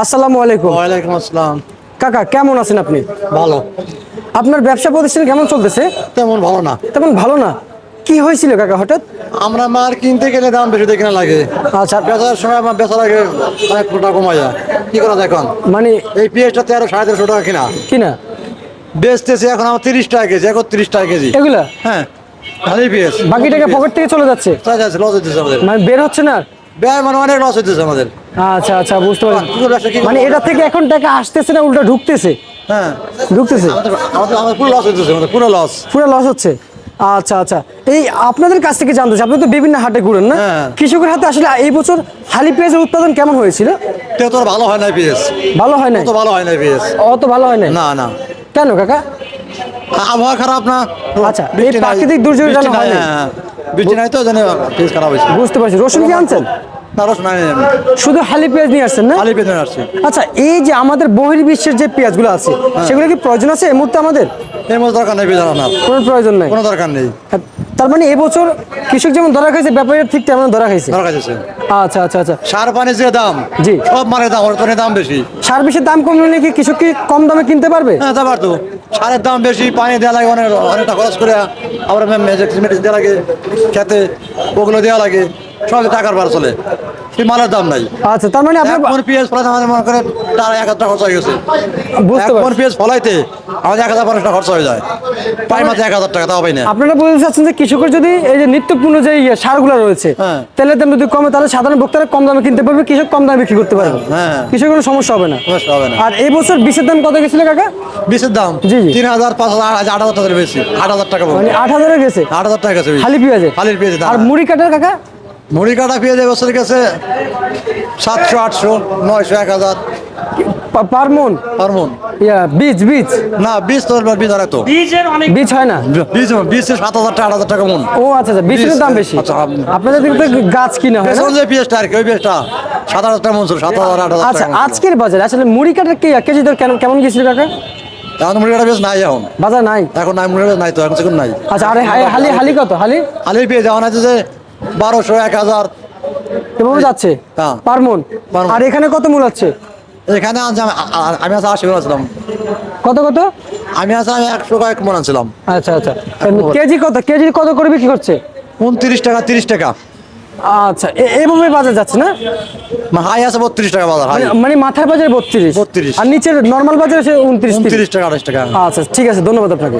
আসসালামু আলাইকুম। ওয়ালাইকুম আসসালাম। কাকা কেমন আছেন আপনি? ভালো। আপনার ব্যবসা প্রতিষ্ঠান কেমন চলতেছে? তেমন ভালো না। তেমন ভালো না। কি হয়েছিল কাকা হঠাৎ? আমরা মার কিনতে গেলে দাম বেশি দেখে না লাগে। আচ্ছা। বেচার সময় আমার বেচার আগে অনেক টাকা কমা যায়। কি করা যায় এখন? মানে এই পেঁয়াজটা তেরো সাড়ে তেরোশো টাকা কিনা। কিনা? বেচতেছে এখন আমার তিরিশ টাকা কেজি একত্রিশ টাকা কেজি। এগুলা? হ্যাঁ ভালোই পেঁয়াজ। বাকি টাকা পকেট থেকে চলে যাচ্ছে? তাই যাচ্ছে লস হইতেছে আমাদের। মানে বের হচ্ছে না? ব্যয় মানে অনেক লস হইতেছে আমাদের। আচ্ছা আচ্ছা বুঝতে পারছি। মানে এটা থেকে এখন টাকা আসতেছে না উল্টা ঢুকতেছে? হ্যাঁ। ঢুকতেছে? আমাদের পুরো লস আমাদের পুরো লস পুরো লস হচ্ছে? আচ্ছা আচ্ছা। এই আপনাদের কাছ থেকে জানতে চাই আপনি তো বিভিন্ন হাটে ঘুরেন না? হ্যাঁ। কৃষকের হাতে আসলে এই বছর হালি পেঁয়াজের উৎপাদন কেমন হয়েছিল? তোর ভালো হয় না পেঁয়াজ। ভালো হয় নাই? তো ভালো হয় না পেঁয়াজ। অত ভালো হয় নাই? না না। কেন কাকা? আবহাওয়া খারাপ না? আচ্ছা, এই প্রাকৃতিক দুর্যোগের জন্য? হ্যাঁ, হ্যাঁ। বৃষ্টি নাই তো জানে পেঁয়াজ খারাপ হয়েছে। বুঝতে পারছি। রসুন কি আনছেন? শুধু হালি পেঁয়াজ নিয়ে আসছেন না? খালি পেঁয়াজ আসছে। আচ্ছা এই যে আমাদের বহির্বিশ্বের যে পেঁয়াজগুলো আছে সেগুলো কি প্রয়োজন আছে এই মুহূর্তে আমাদের? এর মধ্যে দরকার নেই পেঁয়াজ আপনার কোনো প্রয়োজন নাই। কোনো দরকার নেই। তার মানে এবছর কৃষক যেমন ধরা খাইছে ব্যাপারীর ঠিক তেমন ধরা খাইছে? দরকার আছে আচ্ছা আচ্ছা আচ্ছা। সার পানি যে দাম জি। সব মানের দাম ওর দাম বেশি। সার বিষের দাম কমলে নাকি কৃষক কি কম দামে কিনতে পারবে? হ্যাঁ তা পারতো। সারের দাম বেশি পানি দেওয়া লাগে অনেক অনেকটা খরচ করে আবার মেডিসিন দেওয়া লাগে খেতে ওগুলো দেওয়া লাগে। সব টাকার বার চলে। সেই মালের দাম নাই। আচ্ছা তার মানে আপনার মন পেঁয়াজ ফলাতে আমাদের মনে করে তার এক হাজার টাকা খরচ হয়ে গেছে। বুঝতে পেঁয়াজ ফলাইতে আমাদের এক হাজার পঞ্চাশ টাকা খরচ হয়ে যায়। মাত্র এক হাজার টাকা তাও পাই না। আপনারা বলতে চাচ্ছেন যে কৃষকের যদি এই যে নিত্যপূর্ণ যে ইয়ে সারগুলো রয়েছে হ্যাঁ। তেলের দাম যদি কমে তাহলে সাধারণ ভোক্তারা কম দামে কিনতে পারবে কৃষক কম দামে বিক্রি করতে পারবে। হ্যাঁ। কৃষকের কোনো সমস্যা হবে না। সমস্যা হবে না। আর এই বছর বিষের দাম কত গেছিল কাকা? বিষের দাম জি, জি। তিন হাজার পাঁচ হাজার আট হাজার টাকা বেশি। আট হাজার টাকা মানে আট হাজারে গেছে আট হাজার টাকা গেছে খালি পেঁয়াজে খালির পেঁয়াজের দাম। আর মুড়ি কাটার কাকা? মুড়ি কাটা পেঁয়াজ এবছর গেছে সাতশো আটশো নয়শো এক হাজার। পা- পার মন? পার মন। ইয়া বীজ বীজ? না বীজ তো বীজ আর তো বীজ হয় না? বীজ বীজ সাত হাজার টাকা আট হাজার টাকা মন। ও আচ্ছা আচ্ছা বীজের দাম বেশি। আচ্ছা, আপনাদের দিকে গাছ কিনা হয় না? পেছন যে পেঁয়াজটা আর কি ওই পেঁয়াজটা সাত হাজার টাকা মন ছিল সাত হাজার আট হাজার আচ্ছা। আজকের বাজারে আসলে মুড়ি কাটার কি কেজি দর কেন কেমন গেছিল কাকা? এখন মুড়ি কাটা পেঁয়াজ নাই এখন। বাজার নাই? এখন নাই মুড়ি কাটা নাই তো এখন সেখানে নাই। আচ্ছা আরে হালি- হালি হালি কত? হালি? আলির পেঁয়াজ এখন আছে যে বারোশো এক হাজার। এভাবে যাচ্ছে? হ্যাঁ। পার মন? আর এখানে কত মূল আছে? এখানে আছে আমি- আ- আ- আমি আছে আশি মন কত কত? আমি আছে আমি একশো কয়েক মন আছিলাম আচ্ছা আচ্ছা। কেজি কত? কেজি কত করে বিক্রি করছে? উনত্রিশ টাকা তিরিশ টাকা। আচ্ছা এভাবে বাজার যাচ্ছে না? হাই আছে বত্রিশ টাকা বাজার মানে- মানে মাথার বাজারে বত্রিশ। 32 আর নিচের নর্মাল বাজারে সে উনত্রিশ উনত্রিশ টাকা আঠাশ টাকা। আচ্ছা ঠিক আছে ধন্যবাদ আপনাকে।